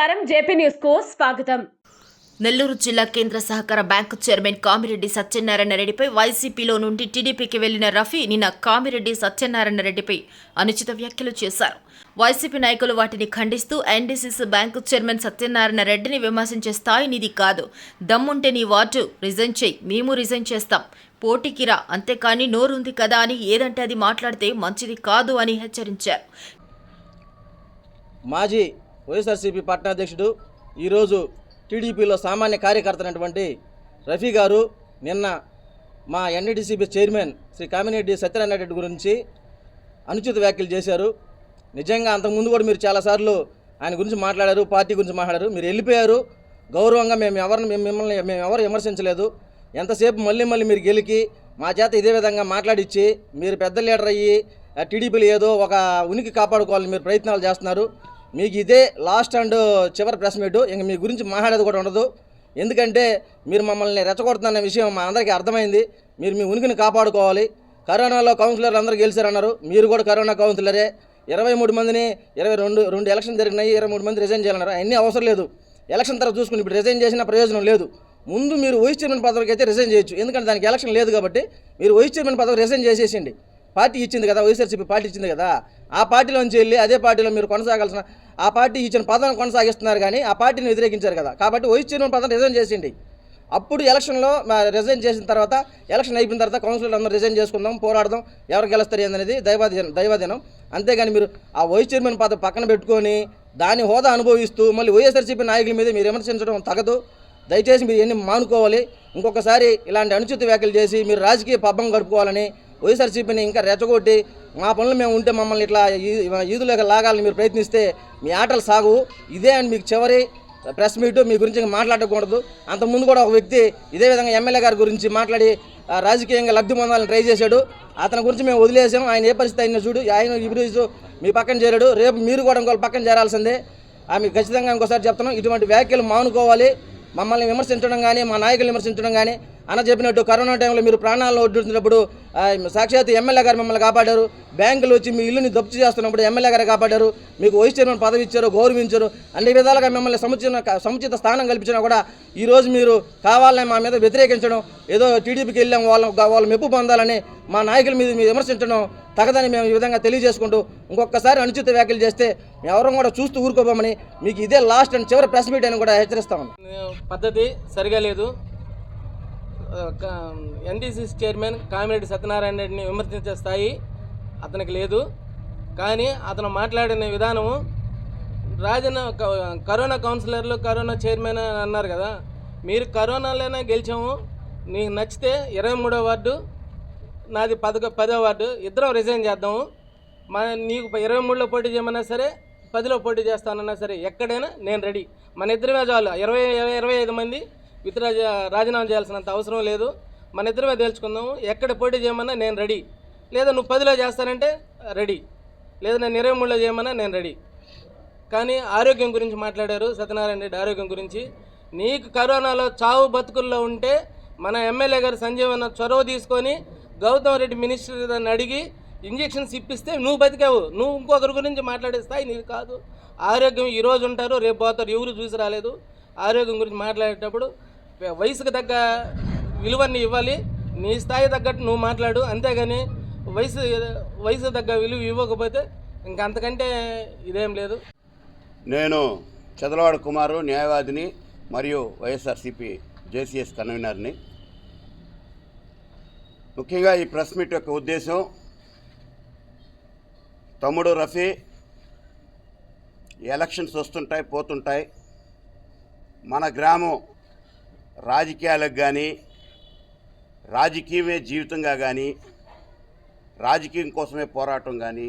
నమస్కారం. జేపీ న్యూస్కు స్వాగతం. నెల్లూరు జిల్లా కేంద్ర సహకార బ్యాంకు చైర్మన్ కామిరెడ్డి సత్యనారాయణ రెడ్డిపై వైసీపీలో నుండి టీడీపీకి వెళ్ళిన రఫీ నిన్న కామిరెడ్డి సత్యనారాయణ రెడ్డిపై అనుచిత వ్యాఖ్యలు చేశారు. వైసీపీ నాయకులు వాటిని ఖండిస్తూ ఎన్డీసీసీ బ్యాంకు చైర్మన్ సత్యనారాయణ రెడ్డిని విమర్శించే స్థాయి నీది కాదు. దమ్ముంటే నీ వార్డు రిజైన్ చేయి మేము రిజైన్ చేస్తాం. పోటీకి రా అంతేకాని నోరుంది కదా అని ఏదంటే అది మాట్లాడితే మంచిది కాదు అని హెచ్చరించారు. మాజీ వైఎస్ఆర్సీపీ పట్టణాధ్యక్షుడు ఈరోజు టీడీపీలో సామాన్య కార్యకర్త అయినటువంటి రఫీ గారు నిన్న మా ఎన్డీసీబీ చైర్మన్ శ్రీ కామినేటి సత్యనారాయణ రెడ్డి గురించి అనుచిత వ్యాఖ్యలు చేశారు. నిజంగా అంతకుముందు కూడా మీరు చాలాసార్లు ఆయన గురించి మాట్లాడారు పార్టీ గురించి మాట్లాడారు. మీరు వెళ్ళిపోయారు. గౌరవంగా మేము ఎవరిని మేము మిమ్మల్ని మేము ఎవరు విమర్శించలేదు. ఎంతసేపు మళ్ళీ మళ్ళీ మీరు గెలికి మా చేత ఇదే విధంగా మాట్లాడిచ్చి మీరు పెద్ద లీడర్ అయ్యి టీడీపీలు టీడీపీలో ఏదో ఒక ఉనికి కాపాడుకోవాలని మీరు ప్రయత్నాలు చేస్తున్నారు. మీకు ఇదే లాస్ట్ అండ్ చివరి ప్రెస్ మీట్ ఇంక మీ గురించి మాట్లాడేది కూడా ఉండదు. ఎందుకంటే మీరు మమ్మల్ని రెచ్చగొడుతున్న విషయం మా అందరికీ అర్థమైంది. మీరు మీ ఉనికిని కాపాడుకోవాలి. కరోనాలో కౌన్సిలర్లు అందరూ గెలిచారన్నారు. మీరు కూడా కరోనా కౌన్సిలరే ఇరవై మూడు మందిని ఇరవై రెండు రెండు ఎలక్షన్ జరిగినాయి. ఇరవై మూడు మంది రిజైన్ చేయాలన్నారు. అన్నీ అవసరం లేదు. ఎలక్షన్ తర్వాత చూసుకుని ఇప్పుడు రిజైన్ చేసిన ప్రయోజనం లేదు. ముందు మీరు వైస్ చైర్మన్ పదవికి అయితే రిజైన్ చేయొచ్చు. ఎందుకంటే దానికి ఎలక్షన్ లేదు కాబట్టి మీరు వైస్ చైర్మన్ పదవి రిజైన్ చేసేసిండి పార్టీ ఇచ్చింది కదా వైఎస్ఆర్సీపీ పార్టీ ఇచ్చింది కదా ఆ పార్టీలోంచి వెళ్ళి అదే పార్టీలో మీరు కొనసాగాల్సిన ఆ పార్టీ ఇచ్చిన పదవిని కొనసాగిస్తున్నారు కానీ ఆ పార్టీని వ్యతిరేకించారు కదా. కాబట్టి వైస్ చైర్మన్ పదం రిజైన్ చేసిండి అప్పుడు ఎలక్షన్లో రిజైన్ చేసిన తర్వాత ఎలక్షన్ అయిపోయిన తర్వాత కౌన్సిలర్ అందరూ రిజైన్ చేసుకుందాం పోరాడదాం ఎవరు గెలుస్తారు ఏందనేది దైవాధీనం దైవాధీనం. అంతేగాని మీరు ఆ వైస్ చైర్మన్ పదవి పక్కన పెట్టుకొని దాని హోదా అనుభవిస్తూ మళ్ళీ వైఎస్ఆర్సీపీ నాయకుల మీద మీరు విమర్శించడం తగదు. దయచేసి మీరు ఎన్ని మానుకోవాలి. ఇంకొకసారి ఇలాంటి అనుచిత వ్యాఖ్యలు చేసి మీరు రాజకీయ పబ్బం గడుపుకోవాలని వైఎస్ఆర్సీపీని ఇంకా రెచ్చగొట్టి మా పనులు మేము ఉంటే మమ్మల్ని ఇట్లా ఈ- ఈదులోకి లాగాలని మీరు ప్రయత్నిస్తే మీ ఆటలు సాగు. ఇదే అని మీకు చివరి ప్రెస్ మీట్. మీ గురించి ఇంకా మాట్లాడకూడదు. అంతకుముందు కూడా ఒక వ్యక్తి ఇదే విధంగా ఎమ్మెల్యే గారి గురించి మాట్లాడి రాజకీయంగా లబ్ధి పొందాలని ట్రై చేశాడు. అతని గురించి మేము వదిలేసాం. ఆయన ఏ పరిస్థితి అయినా చూడు ఆయన ఇప్పుడు మీ పక్కన చేరాడు. రేపు మీరు కూడా ఇంకో పక్కన చేరాల్సిందే. ఆమె ఖచ్చితంగా ఇంకోసారి చెప్తున్నాం. ఇటువంటి వ్యాఖ్యలు మానుకోవాలి. మమ్మల్ని విమర్శించడం కానీ మా నాయకులు విమర్శించడం కానీ అన్న చెప్పినట్టు కరోనా టైంలో మీరు ప్రాణాలను ఒడ్డుతున్నప్పుడు సాక్షాత్ ఎమ్మెల్యే గారు మిమ్మల్ని కాపాడారు. బ్యాంకులు వచ్చి మీ ఇల్లుని దప్పు చేస్తున్నప్పుడు ఎమ్మెల్యే గారు కాపాడారు. మీకు వైస్ చైర్మన్ పదవి ఇచ్చారు గౌరవించారు. అన్ని విధాలుగా మిమ్మల్ని సముచిత సముచిత స్థానం కల్పించినా కూడా ఈరోజు మీరు కావాలని మా మీద వ్యతిరేకించడం ఏదో టీడీపీకి వెళ్ళాం వాళ్ళ వాళ్ళ మెప్పు పొందాలని మా నాయకుల మీద మీరు విమర్శించడం తగదని మేము ఈ విధంగా తెలియజేసుకుంటూ ఇంకొకసారి అనుచిత వ్యాఖ్యలు చేస్తే ఎవరం కూడా చూస్తూ ఊరుకోబోమని మీకు ఇదే లాస్ట్ అండ్ చివరి ప్రెస్ మీట్ అని కూడా హెచ్చరిస్తామని పద్ధతి సరిగా లేదు. ఎన్డీసీ చైర్మన్ కామిరెడ్డి సత్యనారాయణ రెడ్డిని విమర్శించే స్థాయి అతనికి లేదు. కానీ అతను మాట్లాడిన విధానము రాజన్న కరోనా కౌన్సిలర్లు కరోనా చైర్మన్ అని అన్నారు కదా. మీరు కరోనాలోనే గెలిచాము. నీకు నచ్చితే ఇరవై మూడో వార్డు నాది పదకొ పదో వార్డు ఇద్దరం రిజైన్ చేద్దాము. మా నీకు ఇరవై మూడులో పోటీ చేయమన్నా సరే పదిలో పోటీ చేస్తానన్నా సరే ఎక్కడైనా నేను రెడీ. మన ఇద్దరమే చాలు. ఇరవై ఇరవై ఇరవై ఐదు మంది విత్ రాజీనామా చేయాల్సినంత అవసరం లేదు. మన ఇద్దరమే తేల్చుకుందాము. ఎక్కడ పోటీ చేయమన్నా నేను రెడీ. లేదా నువ్వు పదిలో చేస్తానంటే రెడీ. లేదా నేను ఇరవై మూడులో చేయమన్నా నేను రెడీ. కానీ ఆరోగ్యం గురించి మాట్లాడారు సత్యనారాయణ రెడ్డి ఆరోగ్యం గురించి. నీకు కరోనాలో చావు బతుకుల్లో ఉంటే మన ఎమ్మెల్యే గారు సంజీవన చొరవ తీసుకొని గౌతమ్ రెడ్డి మినిస్టర్ దాన్ని అడిగి ఇంజెక్షన్స్ ఇప్పిస్తే నువ్వు బతికావు. నువ్వు ఇంకొకరి గురించి మాట్లాడే స్థాయి నీకు కాదు. ఆరోగ్యం ఈ రోజు ఉంటారు రేపు పోతారు. ఎవరు చూసి రాలేదు. ఆరోగ్యం గురించి మాట్లాడేటప్పుడు వయసుకు తగ్గ విలువని ఇవ్వాలి. నీ స్థాయి తగ్గట్టు నువ్వు మాట్లాడు. అంతేగాని వయసు వయసు తగ్గ విలువ ఇవ్వకపోతే ఇంక అంతకంటే ఇదేం లేదు. నేను చదలవాడ కుమారు న్యాయవాదిని మరియు వైఎస్ఆర్సిపి జేసీఎస్ కన్వీనర్ని. ముఖ్యంగా ఈ ప్రెస్ మీట్ యొక్క ఉద్దేశం తమ్ముడు రఫీ ఎలక్షన్స్ వస్తుంటాయి పోతుంటాయి. మన గ్రామం రాజకీయాలకు కానీ రాజకీయమే జీవితంగా కానీ రాజకీయం కోసమే పోరాటం కానీ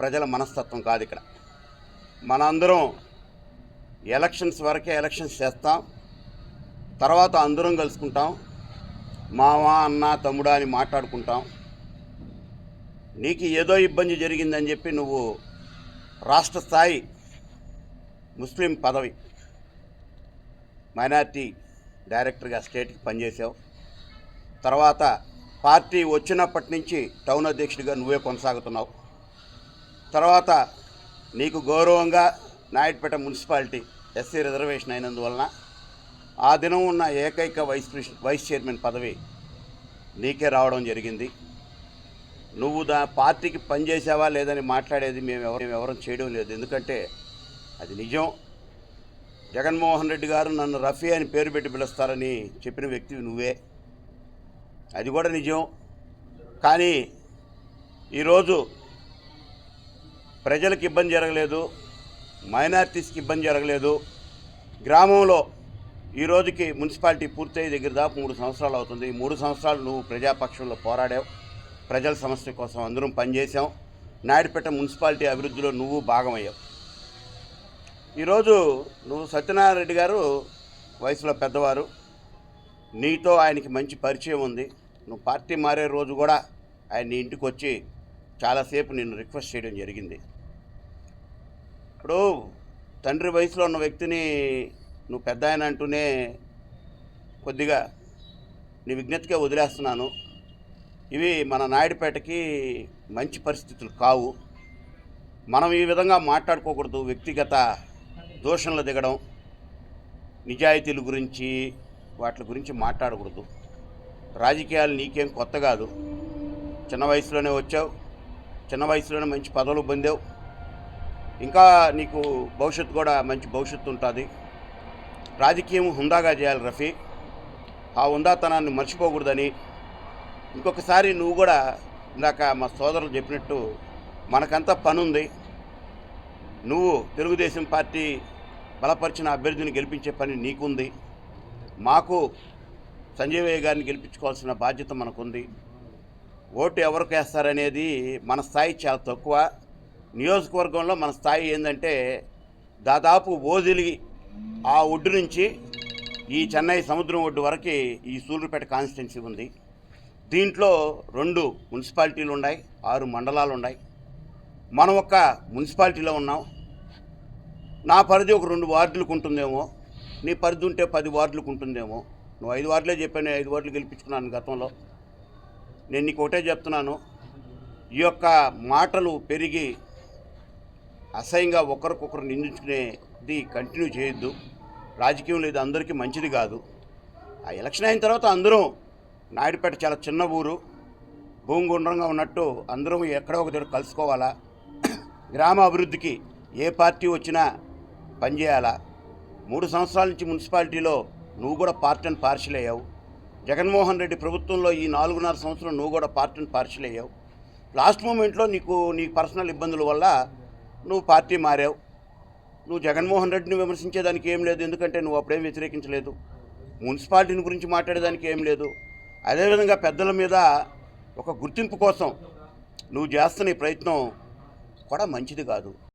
ప్రజల మనస్తత్వం కాదు ఇక్కడ. మనందరం ఎలక్షన్స్ వరకే ఎలక్షన్స్ చేస్తాం. తర్వాత అందరం కలుసుకుంటాం. మామ అన్న తమ్ముడా అని మాట్లాడుకుంటాం. నీకు ఏదో ఇబ్బంది జరిగిందని చెప్పి నువ్వు రాష్ట్ర స్థాయి ముస్లిం పదవి మైనార్టీ డైరెక్టర్గా స్టేట్కి పనిచేసావు. తర్వాత పార్టీ వచ్చినప్పటి నుంచి టౌన్ అధ్యక్షుడిగా నువ్వే కొనసాగుతున్నావు. తర్వాత నీకు గౌరవంగా నాయుడుపేట మున్సిపాలిటీ ఎస్సీ రిజర్వేషన్ అయినందువలన ఆ దినం ఉన్న ఏకైక వైస్ ప్రెసి- వైస్ చైర్మన్ పదవి నీకే రావడం జరిగింది. నువ్వు దా పార్టీకి పనిచేసావా లేదని మాట్లాడేది మేము ఎవరు ఎవరూ ఎవరం చేయడం లేదు. ఎందుకంటే అది నిజం. జగన్మోహన్ రెడ్డి గారు నన్ను రఫీ అని పేరు పెట్టి పిలుస్తారని చెప్పిన వ్యక్తి నువ్వే. అది కూడా నిజం. కానీ ఈరోజు ప్రజలకు ఇబ్బంది జరగలేదు మైనార్టీస్కి ఇబ్బంది జరగలేదు. గ్రామంలో ఈ రోజుకి మున్సిపాలిటీ పూర్తయ్యే దగ్గర దాకా మూడు సంవత్సరాలు అవుతుంది. ఈ మూడు సంవత్సరాలు నువ్వు ప్రజాపక్షంలో పోరాడావు. ప్రజల సమస్య కోసం అందరం పనిచేసాం నాయుడుపేట మున్సిపాలిటీ అభివృద్ధిలో నువ్వు భాగమయ్యావు. ఈరోజు నువ్వు సత్యనారాయణ రెడ్డి గారు వయసులో పెద్దవారు. నీతో ఆయనకి మంచి పరిచయం ఉంది. నువ్వు పార్టీ మారే రోజు కూడా ఆయన నీ ఇంటికి వచ్చి చాలాసేపు నిన్ను రిక్వెస్ట్ చేయడం జరిగింది. ఇప్పుడు తండ్రి వయసులో ఉన్న వ్యక్తిని నువ్వు పెద్ద ఆయన అంటూనే కొద్దిగా నీ విజ్ఞతగా వదిలేస్తున్నాను. ఇవి మన నాయుడుపేటకి మంచి పరిస్థితులు కావు. మనం ఈ విధంగా మాట్లాడుకోకూడదు వ్యక్తిగత దోషంలో దిగడం నిజాయితీల గురించి వాటి గురించి మాట్లాడకూడదు. రాజకీయాలు నీకేం కొత్త కాదు. చిన్న వయసులోనే వచ్చావు. చిన్న వయసులోనే మంచి పదవులు పొందావు. ఇంకా నీకు భవిష్యత్తు కూడా మంచి భవిష్యత్తు ఉంటుంది. రాజకీయం హుందాగా చేయాలి రఫీ. ఆ హుందాతనాన్ని మర్చిపోకూడదని. ఇంకొకసారి నువ్వు కూడా ఇందాక మా సోదరులు చెప్పినట్టు మనకంతా పనుంది. నువ్వు తెలుగుదేశం పార్టీ బలపరిచిన అభ్యర్థిని గెలిపించే పని నీకుంది. మాకు సంజయ్ గారిని గెలిపించుకోవాల్సిన బాధ్యత మనకుంది. ఓటు ఎవరికి వేస్తారనేది మన స్థాయి చాలా తక్కువ. నియోజకవర్గంలో మన స్థాయి ఏంటంటే దాదాపు ఓదిలి ఆ ఒడ్డు నుంచి ఈ చెన్నై సముద్రం ఒడ్డు వరకు ఈ సూళ్ళూరుపేట కాన్స్టిట్యున్సీ ఉంది. దీంట్లో రెండు మున్సిపాలిటీలు ఉన్నాయి ఆరు మండలాలు ఉన్నాయి. మనం ఒక మున్సిపాలిటీలో ఉన్నాం. నా పరిధి ఒక రెండు వార్డులకు ఉంటుందేమో. నీ పరిధి ఉంటే పది వార్డులకు ఉంటుందేమో. నువ్వు ఐదు వార్డులే చెప్పాను ఐదు వార్డులు గెలిపించుకున్నాను గతంలో. నేను నీకు ఒకటే చెప్తున్నాను. ఈ యొక్క మాటలు పెరిగి అసహ్యంగా ఒకరికొకరు నిందించుకునేది కంటిన్యూ చేయొద్దు. రాజకీయంలో ఇది అందరికీ మంచిది కాదు. ఆ ఎలక్షన్ అయిన తర్వాత అందరం నాయుడుపేట చాలా చిన్న ఊరు భూమి గుండ్రంగా ఉన్నట్టు అందరం ఎక్కడో ఒక దగ్గర కలుసుకోవాలా. గ్రామ అభివృద్ధికి ఏ పార్టీ వచ్చినా పనిచేయాలా? మూడు సంవత్సరాల నుంచి మున్సిపాలిటీలో నువ్వు కూడా పార్ట్ అండ్ పార్షల్ అయ్యావు. జగన్మోహన్ రెడ్డి ప్రభుత్వంలో ఈ నాలుగున్నర సంవత్సరం నువ్వు కూడా పార్ట్ అండ్ పార్షల్ అయ్యావు. లాస్ట్ మూమెంట్లో నీకు నీ పర్సనల్ ఇబ్బందుల వల్ల నువ్వు పార్టీ మారావు. నువ్వు జగన్మోహన్ రెడ్డిని విమర్శించేదానికి ఏం లేదు ఎందుకంటే నువ్వు అప్పుడేం వ్యతిరేకించలేదు. మున్సిపాలిటీని గురించి మాట్లాడేదానికి ఏం లేదు. అదేవిధంగా పెద్దల మీద ఒక గుర్తింపు కోసం నువ్వు చేస్తున్న ఈ ప్రయత్నం కూడా మంచిది కాదు.